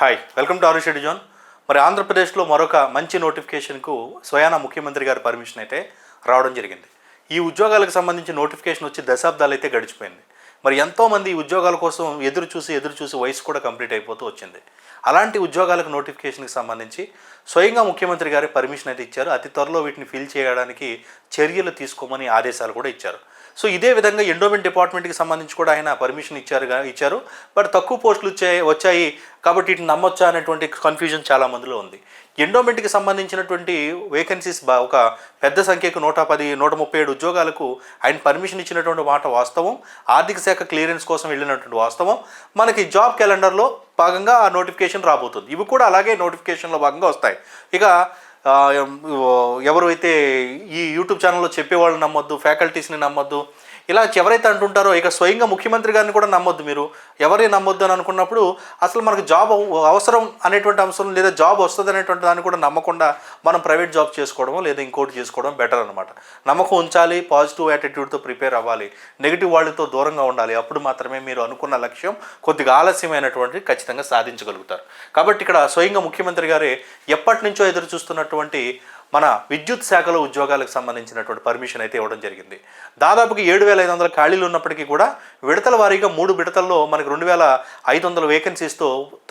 Hi welcome to ఆరుషెడ్డి zone మరి ఆంధ్రప్రదేశ్లో మరొక మంచి నోటిఫికేషన్కు స్వయాన ముఖ్యమంత్రి గారి పర్మిషన్ అయితే రావడం జరిగింది. ఈ ఉద్యోగాలకు సంబంధించి నోటిఫికేషన్ వచ్చి దశాబ్దాలు అయితే గడిచిపోయింది. మరి ఎంతోమంది ఈ ఉద్యోగాల కోసం ఎదురు చూసి ఎదురు చూసి వయసు కూడా కంప్లీట్ అయిపోతూ వచ్చింది. అలాంటి ఉద్యోగాలకు నోటిఫికేషన్కి సంబంధించి స్వయంగా ముఖ్యమంత్రి గారి పర్మిషన్ అయితే ఇచ్చారు. అతి త్వరలో వీటిని ఫిల్ చేయడానికి చర్యలు తీసుకోమని ఆదేశాలు కూడా ఇచ్చారు. సో ఇదే విధంగా ఎండోమెంట్ డిపార్ట్మెంట్కి సంబంధించి కూడా ఆయన పర్మిషన్ ఇచ్చారు ఇచ్చారు. బట్ తక్కువ పోస్టులు వచ్చాయి వచ్చాయి కాబట్టి వీటిని నమ్మొచ్చా అనేటువంటి కన్ఫ్యూజన్ చాలా మందిలో ఉంది. ఎండోమెంట్కి సంబంధించినటువంటి వేకెన్సీస్ బా ఒక పెద్ద సంఖ్యకు నూట పది నూట ముప్పై ఏడు ఉద్యోగాలకు ఆయన పర్మిషన్ ఇచ్చినటువంటి మాట వాస్తవం. ఆర్థిక శాఖ క్లియరెన్స్ కోసం వెళ్ళినటువంటి వాస్తవం. మనకి జాబ్ క్యాలెండర్లో భాగంగా ఆ నోటిఫికేషన్ రాబోతుంది. ఇవి కూడా అలాగే నోటిఫికేషన్లో భాగంగా వస్తాయి. ఇక ఎవరైతే ఎవరు అయితే ఈ యూట్యూబ్ ఛానల్లో చెప్పేవాళ్ళు నమ్మొద్దు ఫ్యాకల్టీస్ని నమ్మొద్దు ఇలా ఎవరైతే అంటుంటారో ఇక స్వయంగా ముఖ్యమంత్రి గారిని కూడా నమ్మొద్దు మీరు. ఎవరిని నమ్మొద్దు అని అనుకున్నప్పుడు అసలు మనకు జాబ్ అవసరం అనేటువంటి అంశం లేదా జాబ్ వస్తుంది అనేటువంటి దాన్ని కూడా నమ్మకుండా మనం ప్రైవేట్ జాబ్ చేసుకోవడమో లేదా ఇంకోటి చేసుకోవడం బెటర్ అనమాట నమ్మకం ఉంచాలి పాజిటివ్ యాటిట్యూడ్తో ప్రిపేర్ అవ్వాలి నెగిటివ్ వాళ్ళతో దూరంగా ఉండాలి. అప్పుడు మాత్రమే మీరు అనుకున్న లక్ష్యం కొద్దిగా ఆలస్యమైనటువంటి ఖచ్చితంగా సాధించగలుగుతారు. కాబట్టి ఇక్కడ స్వయంగా ముఖ్యమంత్రి గారే ఎప్పటి నుంచో ఎదురు చూస్తున్నటువంటి మన విద్యుత్ శాఖలో ఉద్యోగాలకు సంబంధించినటువంటి పర్మిషన్ అయితే ఇవ్వడం జరిగింది. దాదాపుకి ఏడు వేల ఐదు వందల ఖాళీలు ఉన్నప్పటికీ కూడా విడతల వారీగా మూడు విడతల్లో మనకి రెండు వేల ఐదు వందల వేకెన్సీస్తో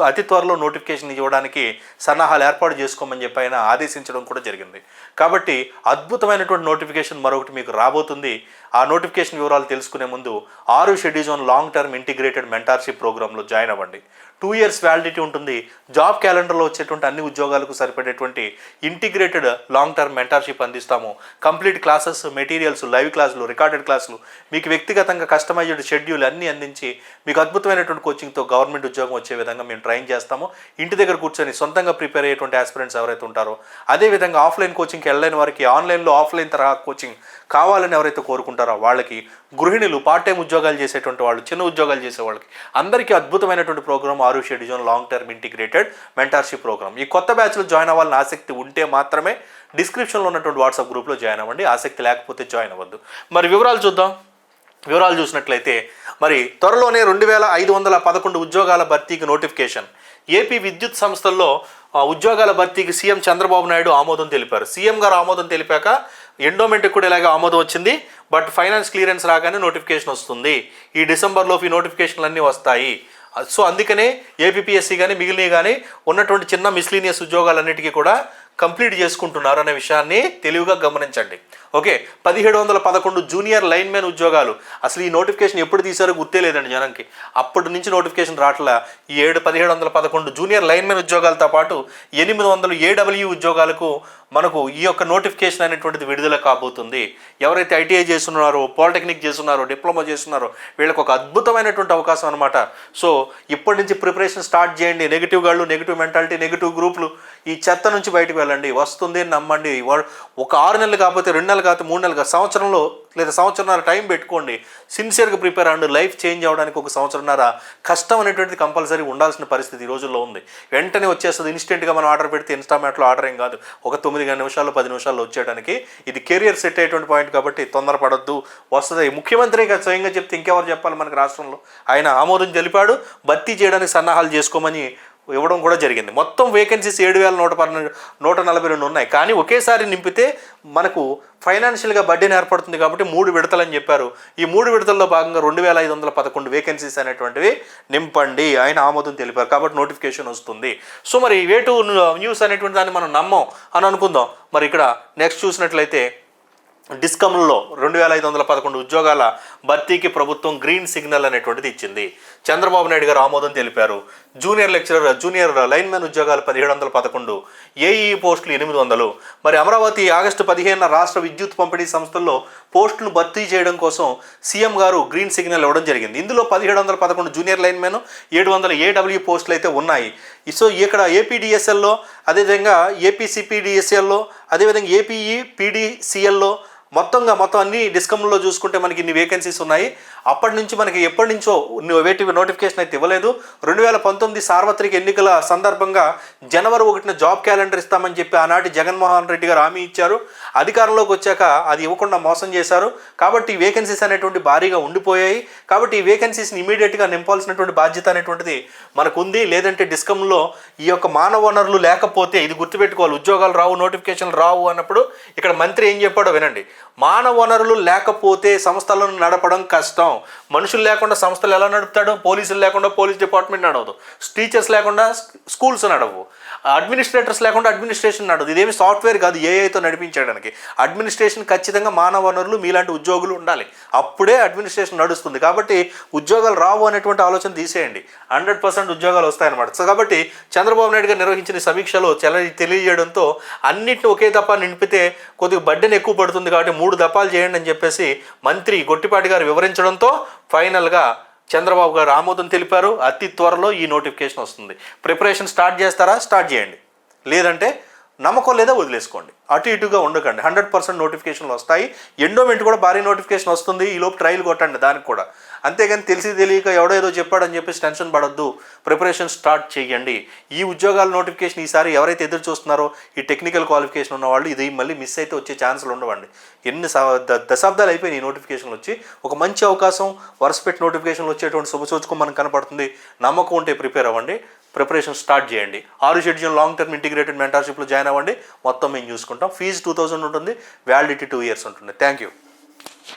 అతి త్వరలో నోటిఫికేషన్ ఇవ్వడానికి సన్నాహాలు ఏర్పాటు చేసుకోమని చెప్పి ఆయన ఆదేశించడం కూడా జరిగింది. కాబట్టి అద్భుతమైనటువంటి నోటిఫికేషన్ మరొకటి మీకు రాబోతుంది. ఆ నోటిఫికేషన్ వివరాలు తెలుసుకునే ముందు ఆరు schedule zone long term integrated mentorship ప్రోగ్రాంలో జాయిన్ అవ్వండి. టూ ఇయర్స్ వ్యాలిడిటీ ఉంటుంది. జాబ్ క్యాలెండర్లో వచ్చేటువంటి అన్ని ఉద్యోగాలకు సరిపడేటువంటి ఇంటిగ్రేటెడ్ లాంగ్ టర్మ్ మెంటార్షిప్ అందిస్తాము. కంప్లీట్ క్లాసెస్ మెటీరియల్స్ లైవ్ క్లాసులు రికార్డెడ్ క్లాసులు మీకు వ్యక్తిగతంగా కస్టమైజ్డ్ షెడ్యూల్ అన్నీ అందించి మీకు అద్భుతమైనటువంటి కోచింగ్తో గవర్నమెంట్ ఉద్యోగం వచ్చే విధంగా మేము ట్రైన్ చేస్తాము. ఇంటి దగ్గర కూర్చొని సొంతంగా ప్రిపేర్ అయ్యేటువంటి ఆస్పిరెంట్స్ ఎవరైతే ఉంటారో అదేవిధంగా ఆఫ్లైన్ కోచింగ్కి వెళ్ళలేని వారికి ఆన్లైన్లో ఆఫ్లైన్ తరహా కోచింగ్ కావాలని ఎవరైతే కోరుకుంటారో వాళ్ళకి గృహిణులు పార్ట్ టైం ఉద్యోగాలు చేసేటువంటి వాళ్ళు చిన్న ఉద్యోగాలు చేసే వాళ్ళకి అందరికీ అద్భుతమైనటువంటి ప్రోగ్రామ్ ఆరు schedule long term integrated mentorship program ఈ కొత్త బ్యాచ్లో జాయిన్ అవ్వాలని ఆసక్తి ఉంటే మాత్రమే డిస్క్రిప్షన్లో ఉన్నటువంటి వాట్సాప్ గ్రూప్లో జాయిన్ అవ్వండి. ఆసక్తి లేకపోతే జాయిన్ అవ్వద్దు. మరి వివరాలు చూద్దాం. వివరాలు చూసినట్లయితే మరి త్వరలోనే రెండు వేల ఐదు వందల పదకొండు ఉద్యోగాల భర్తీకి నోటిఫికేషన్ ఏపీ విద్యుత్ సంస్థల్లో ఉద్యోగాల భర్తీకి సీఎం చంద్రబాబు నాయుడు ఆమోదం తెలిపారు. సీఎం గారు ఆమోదం తెలిపాక ఎండోమెంట్కి కూడా ఇలాగే ఆమోదం వచ్చింది. బట్ ఫైనాన్స్ క్లియరెన్స్ రాగానే నోటిఫికేషన్ వస్తుంది. ఈ డిసెంబర్లోపు ఈ నోటిఫికేషన్లు అన్నీ వస్తాయి. సో అందుకనే ఏపీఎస్సీ కానీ మిగిలినవి కానీ ఉన్నటువంటి చిన్న మిస్లీనియస్ ఉద్యోగాలన్నిటికీ కూడా కంప్లీట్ చేసుకుంటున్నారు అనే విషయాన్ని తెలివిగా గమనించండి. ఓకే పదిహేడు వందల పదకొండు జూనియర్ లైన్ మ్యాన్ ఉద్యోగాలు. అసలు ఈ నోటిఫికేషన్ ఎప్పుడు తీసారో గుర్తే లేదండి జనంకి. అప్పటి నుంచి నోటిఫికేషన్ రావట్లా ఈ ఏడు పదిహేడు వందల పదకొండు జూనియర్ లైన్ మ్యాన్ ఉద్యోగాలతో పాటు ఎనిమిది వందలు ఏడబ్ల్యూ ఉద్యోగాలకు మనకు ఈ యొక్క నోటిఫికేషన్ అనేటువంటిది విడుదల కాబోతుంది. ఎవరైతే ఐటీఐ చేస్తున్నారో పాలిటెక్నిక్ చేస్తున్నారో డిప్లొమా చేస్తున్నారో వీళ్ళకి ఒక అద్భుతమైనటువంటి అవకాశం అనమాట సో ఇప్పటి నుంచి ప్రిపరేషన్ స్టార్ట్ చేయండి. నెగిటివ్ గాళ్ళు నెగిటివ్ మెంటాలిటీ నెగిటివ్ గ్రూపులు ఈ చెత్త నుంచి బయటకు వెళ్ళండి. వస్తుంది నమ్మండి. ఒక ఆరు నెలలు కాకపోతే రెండు నెలలు కాకపోతే మూడు నెలలు కాదు సంవత్సరంలో లేదా సంవత్సరంన్నర టైం పెట్టుకోండి. సిన్సియర్గా ప్రిపేర్ అవ్వండి లైఫ్ చేంజ్ అవ్వడానికి ఒక సంవత్సరంన్నర కష్టం అనేటువంటిది కంపల్సరీ ఉండాల్సిన పరిస్థితి ఈ రోజుల్లో ఉంది. వెంటనే వచ్చేస్తుంది ఇన్స్టెంట్గా మనం ఆర్డర్ పెడితే ఇన్స్టామేట్లో ఆర్డర్ ఏం కాదు. ఒక తొమ్మిది నిమిషాల్లో పది నిమిషాల్లో వచ్చేయడానికి ఇది కెరియర్ సెట్ అయ్యేటువంటి పాయింట్ కాబట్టి తొందరపడొద్దు వస్తుంది. ముఖ్యమంత్రి స్వయంగా చెప్తే ఇంకెవరు చెప్పాలి మనకు రాష్ట్రంలో? ఆయన ఆమోదం తెలిపాడు. భర్తీ చేయడానికి సన్నాహాలు చేసుకోమని ఇవ్వడం కూడా జరిగింది. మొత్తం వేకెన్సీస్ ఏడు వేల నూట పన్నెండు నూట నలభై రెండు ఉన్నాయి. కానీ ఒకేసారి నింపితే మనకు ఫైనాన్షియల్గా బడ్డీని ఏర్పడుతుంది కాబట్టి మూడు విడతలని చెప్పారు. ఈ మూడు విడతల్లో భాగంగా రెండు వేల ఐదు వందల పదకొండు వేకెన్సీస్ అనేటువంటివి నింపండి ఆయన ఆమోదం తెలిపారు కాబట్టి నోటిఫికేషన్ వస్తుంది. సో మరి వేటు న్యూస్ అనేటువంటి దాన్ని మనం నమ్మం అని అనుకుందాం. మరి ఇక్కడ నెక్స్ట్ చూసినట్లయితే డిస్కమ్లలో రెండు వేల ఐదు వందల పదకొండు ఉద్యోగాల భర్తీకి ప్రభుత్వం గ్రీన్ సిగ్నల్ అనేటువంటిది ఇచ్చింది. చంద్రబాబు నాయుడు గారు ఆమోదం తెలిపారు. జూనియర్ లెక్చరర్ జూనియర్ లైన్మెన్ ఉద్యోగాలు పదిహేడు వందల పదకొండు ఏఈ పోస్టులు ఎనిమిది వందలు. మరి అమరావతి ఆగస్టు పదిహేనున రాష్ట్ర విద్యుత్ పంపిణీ సంస్థల్లో పోస్టులను భర్తీ చేయడం కోసం సీఎం గారు గ్రీన్ సిగ్నల్ ఇవ్వడం జరిగింది. ఇందులో పదిహేడు వందల పదకొండు జూనియర్ లైన్మెన్ ఏడు వందల ఏడబ్ల్యూ పోస్టులు అయితే ఉన్నాయి. సో ఇక్కడ ఏపీడిఎస్ఎల్లో అదేవిధంగా ఏపీసీపీడిఎస్ఎల్లో అదేవిధంగా ఏపీఈ పీడీసీఎల్లో మొత్తంగా మొత్తం అన్ని డిస్కమ్లో చూసుకుంటే మనకి ఇన్ని వేకెన్సీస్ ఉన్నాయి. అప్పటి నుంచి మనకి ఎప్పటి నుంచో వేటి నోటిఫికేషన్ అయితే ఇవ్వలేదు. రెండు వేల పంతొమ్మిది సార్వత్రిక ఎన్నికల సందర్భంగా జనవరి ఒకటిన జాబ్ క్యాలెండర్ ఇస్తామని చెప్పి ఆనాటి జగన్మోహన్ రెడ్డి గారు హామీ ఇచ్చారు. అధికారంలోకి వచ్చాక అది ఇవ్వకుండా మోసం చేశారు. కాబట్టి ఈ వేకెన్సీస్ అనేటువంటి భారీగా ఉండిపోయాయి. కాబట్టి ఈ వేకెన్సీస్ని ఇమీడియట్గా నింపాల్సినటువంటి బాధ్యత అనేటువంటిది మనకు ఉంది లేదంటే డిస్కంలో ఈ యొక్క మానవ వనరులు లేకపోతే ఇది గుర్తుపెట్టుకోవాలి. ఉద్యోగాలు రావు నోటిఫికేషన్లు రావు అన్నప్పుడు ఇక్కడ మంత్రి ఏం చెప్పాడో వినండి. మానవ వనరులు లేకపోతే సంస్థలను నడపడం కష్టం. మనుషులు లేకుండా సంస్థలు ఎలా నడుపుతాడు? పోలీసులు లేకుండా పోలీస్ డిపార్ట్మెంట్ నడవదు. టీచర్స్ లేకుండా స్కూల్స్ నడవు. అడ్మినిస్ట్రేటర్స్ లేకుండా అడ్మినిస్ట్రేషన్ నడదు ఇదేమి సాఫ్ట్వేర్ కాదు ఏఐతో నడిపించడానికి. అడ్మినిస్ట్రేషన్ ఖచ్చితంగా మానవ వనరులు మీలాంటి ఉద్యోగులు ఉండాలి. అప్పుడే అడ్మినిస్ట్రేషన్ నడుస్తుంది. కాబట్టి ఉద్యోగాలు రావు అనేటువంటి ఆలోచన తీసేయండి. హండ్రెడ్ పర్సెంట్ ఉద్యోగాలు వస్తాయన్నమాట. సో కాబట్టి చంద్రబాబు నాయుడు గారు నిర్వహించిన సమీక్షలో తెల తెలియజేయడంతో అన్నింటిని ఒకే తప్ప నింపితే కొద్దిగా బడ్డెన్ ఎక్కువ పడుతుంది కాబట్టి మూడు దపాలు చేయండి అని చెప్పేసి మంత్రి గొట్టిపాటి గారు వివరించడంతో ఫైనల్గా చంద్రబాబు గారు ఆమోదం తెలిపారు. అతి త్వరలో ఈ నోటిఫికేషన్ వస్తుంది. ప్రిపరేషన్ స్టార్ట్ చేస్తారా? స్టార్ట్ చేయండి. లేదంటే నమ్మకం లేదా వదిలేసుకోండి. అటు ఇటుగా ఉండకండి. హండ్రెడ్ పర్సెంట్ నోటిఫికేషన్లు వస్తాయి. ఎండోమెంట్ కూడా భారీ నోటిఫికేషన్ వస్తుంది. ఈ లోపు ట్రయల్ కొట్టండి దానికి కూడా. అంతేగాని తెలిసి తెలియక ఎవడో ఏదో చెప్పాడని చెప్పేసి టెన్షన్ పడొద్దు. ప్రిపరేషన్ స్టార్ట్ చేయండి. ఈ ఉద్యోగాల నోటిఫికేషన్ ఈసారి ఎవరైతే ఎదురు చూస్తున్నారో ఈ టెక్నికల్ క్వాలిఫికేషన్ ఉన్న వాళ్ళు ఇది మళ్ళీ మిస్ అయితే వచ్చే ఛాన్సులు ఉండవండి. ఎన్ని స- దశాబ్దాలు అయిపోయినాయి ఈ నోటిఫికేషన్లు వచ్చి. ఒక మంచి అవకాశం వరుసపెట్టి నోటిఫికేషన్లు వచ్చేటువంటి శుభసూచకం మనకు కనపడుతుంది. నమ్మకం ఉంటే ప్రిపేర్ అవ్వండి. ప్రిపరేషన్ స్టార్ట్ చేయండి. ఆరు షెడ్యూల్ లాంగ్ టర్మ్ ఇంటిగ్రేటెడ్ మెంటర్షిప్లో జాయిన్ అవ్వండి. మొత్తం మేము చూసుకుంటాం. ఫీజు టూ థౌసండ్ ఉంటుంది. వ్యాలిడిటీ టూ ఇయర్స్ ఉంటుంది. Thank you